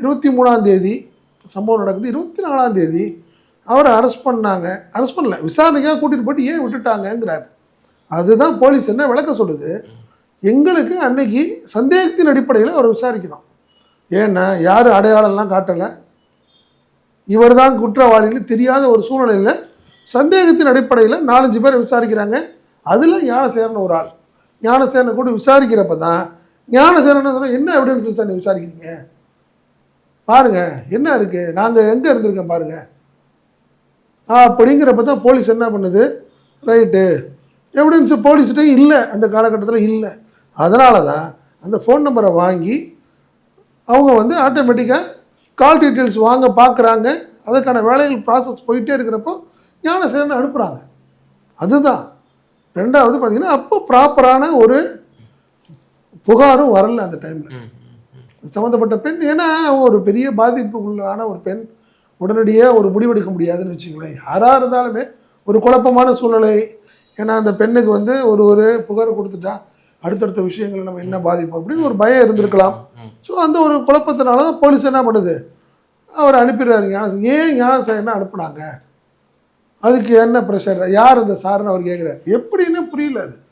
இருபத்தி மூணாம் தேதி சம்பவம் நடக்குது. இருபத்தி நாலாம் தேதி அவரை அரெஸ்ட் பண்ணாங்க. அரெஸ்ட் பண்ணல. விசாரணைக்காக கூட்டிகிட்டு போயிட்டு ஏன் விட்டுட்டாங்கங்கிறார். அதுதான் போலீஸ் என்ன விளக்க சொல்லுது? எங்களுக்கு அன்னைக்கு சந்தேகத்தின் அடிப்படையில் அவரை விசாரிக்கணும். ஏன்னா யார் அடையாளம்லாம் காட்டலை. இவர் தான் குற்றவாளின்னு தெரியாத ஒரு சூழ்நிலையில் சந்தேகத்தின் அடிப்படையில் நாலஞ்சு பேரை விசாரிக்கிறாங்க. அதில் ஞானசேரன் ஒரு ஆள். ஞானசேரனை கூட விசாரிக்கிறப்ப தான் ஞானசேரன் சொன்னால் என்ன எவிடன்ஸ் சார் நீ விசாரிக்கிறீங்க? பாருங்க என்ன இருக்கு? நாங்கள் எங்கே இருந்திருக்கோம் பாருங்க. அப்படிங்கிறப்ப தான் போலீஸ் என்ன பண்ணுது? ரைட்டு. எவிடன்ஸு போலீஸ்கிட்டையும் இல்லை அந்த காலகட்டத்தில் இல்லை. அதனால தான் அந்த ஃபோன் நம்பரை வாங்கி அவங்க வந்து ஆட்டோமேட்டிக்காக கால் டீட்டெயில்ஸ் வாங்க பார்க்குறாங்க அதற்கான வேலைகள் ப்ராசஸ் போயிட்டே இருக்கிறப்போ ஞானசேரன் அனுப்புகிறாங்க அதுதான். ரெண்டாவது பார்த்தீங்கன்னா அப்போ ப்ராப்பரான ஒரு புகாரும் வரல அந்த டைமில் சம்மந்தப்பட்ட பெண் ஏன்னா அவங்க ஒரு பெரிய பாதிப்புக்குள்ளான ஒரு பெண் உடனடியாக ஒரு முடிவெடுக்க முடியாதுன்னு வச்சுங்களேன் யாராக இருந்தாலுமே ஒரு குழப்பமான சூழ்நிலை. ஏன்னா அந்த பெண்ணுக்கு வந்து ஒரு ஒரு புகார் கொடுத்துட்டா அடுத்தடுத்த விஷயங்கள் நம்ம என்ன பாதிப்போம் அப்படின்னு ஒரு பயம் இருந்திருக்கலாம். ஸோ அந்த ஒரு குழப்பத்தினால தான் போலீஸ் என்ன பண்ணுது? அவர் அனுப்பிடுறாரு ஞானசேகரன் ஏன் ஞானசேகரனை அனுப்புனாங்க? அதுக்கு என்ன ப்ரெஷர் யார் இந்த சார்னு அவர் கேட்குறாரு எப்படின்னு புரியல அது.